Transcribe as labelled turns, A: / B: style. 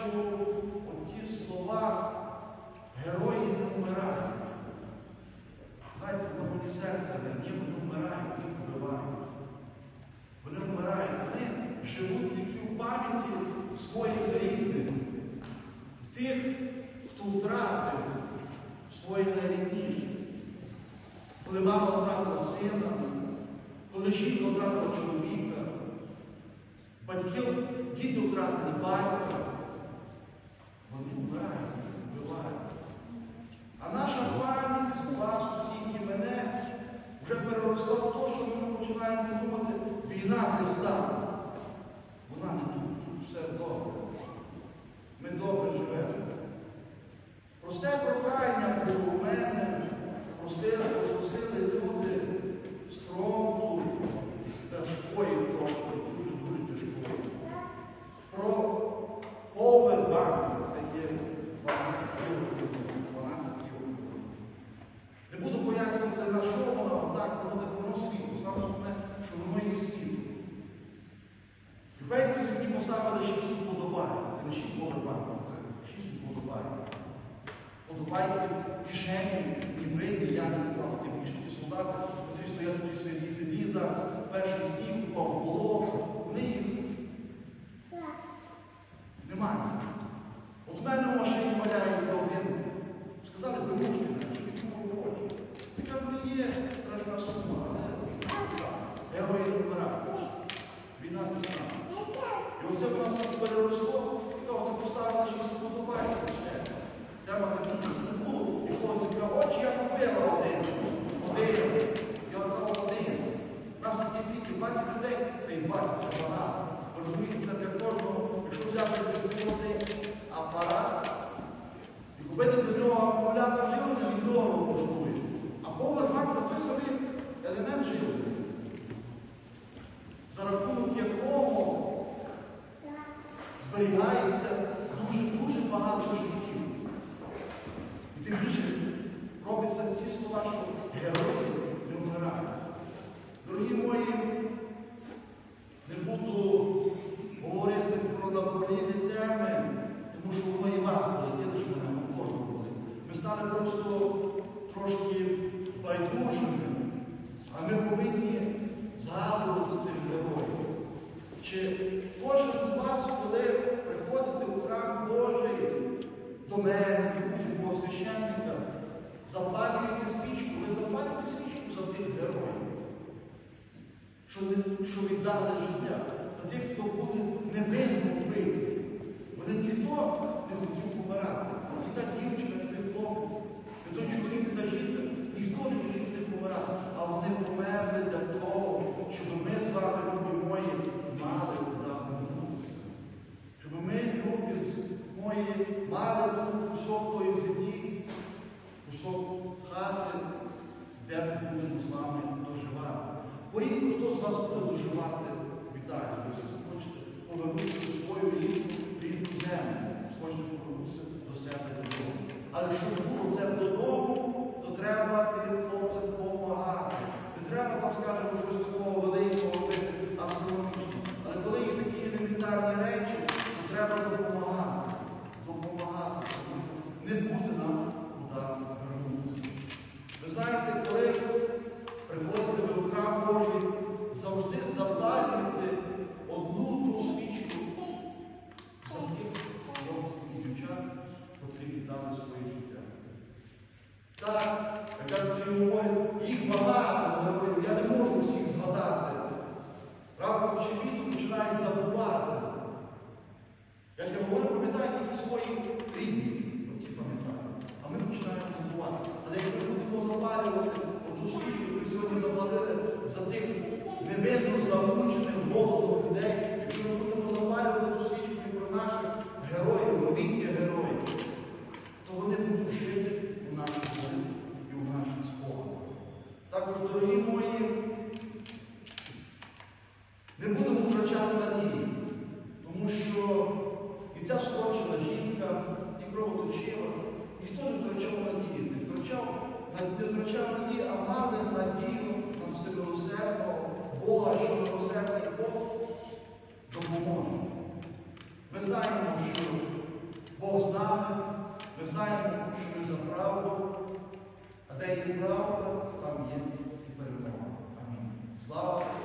A: що ті слова герої не вмирають. Знаєте, в мені серця, ті вони вмирають, їх вбивають. Вони вмирають, вони живуть тільки в пам'яті своїх рідних, тих, хто втратив своє найрідніше. Коли мама втратила сина, коли жінка втратила чоловіка, батьків, діти втратили батька, вмирають, вбивають. А наша пам'ять вас, усіх і мене, вже переросла в те, що ми починаємо думати, війна не стане. Подобайки кишені, і ви, ні я не вклав, тим солдати, стоять тут тій селі землі зараз, перший сніг впав було, вони їх немає. От в мене в машині валяється один. Сказали, бабушки, що він. Це кажуть, не є страшна сума, але війна не стане. Герої не вмирають. Війна не стане. І оце в нас тут переросло, і того це поставили шість подобає все. Треба закінчитися не було. І хлопці кажуть, очі я купила один. Один. Я отдав один. Нас тут є тільки 20 людей, це і 20, це багато. Ви Розумієте, це для кожного, якщо взяти без один апарат, і купити без нього акумулятор живлення, він дорого коштує. А повербанк це той самий елемент живлення, за рахунок якого зберігається дуже-дуже багато життів. І тим більше робиться ті слова, що герої не вмирають. Дорогі мої, не буду говорити про наболілі теми, тому що воно і вас болить, я теж мене на кожного болить. Ми стали просто трошки байдужими, а ми повинні згадувати цих героїв. Чи кожен з вас, коли приходите у храм Божий, до мене, будь-якого священника, запалюєте свічку, ви запалюєте свічку за тих героїв, що, віддали життя, за тих, хто були невинно вбиті. Вони ніхто не хотів помирати. Ні та дівчина, ні той хлопець, ні той чоловік, ні та жінка, ніхто не хотів з них помирати. А вони померли для того, щоб ми з вами, любі мої, мали куди повернутися. Щоб ми, любі з- мої, мали тут землі, кусок хати, де ми будемо з вами доживати. Порідко хто з вас буде доживати в Італії, якщо хочете повернутися до свою рідну, рідну землю, хочете повернутися до себе додому. Але щоб було це додому, то треба тим хлопцям допомагати. Не треба, так скажемо, щось такого великого робити астрономічного. Але коли є такі елементарні речі, то треба допомагати. Допомагати, тому що не буде нам куди вернутися. Ви знаєте, коли приходите до храм Божий, завжди запалюйте одну ту свічку за тих хлопців і дівчат, котрі віддали своє життя. Так, я кажу, ті говорять, їх багато, говорю, я не можу всіх згадати. Правда, чи він починають забувати. Як я говорю, пам'ятають тільки свої рідні, оці пам'ятають. А ми починаємо забувати. Але як ми будемо запалювати оцю свічку, ми сьогодні заплатили за тих невинно замучених голодом людей, якщо ми будемо запалювати ту свічку про наших героїв, новітніх героїв, Бога, що милосердний Бог допоможе. Ми знаємо, що Бог з нами, ми знаємо, що ми за правду, а де є правда, там є і перемога. Амінь. Слава!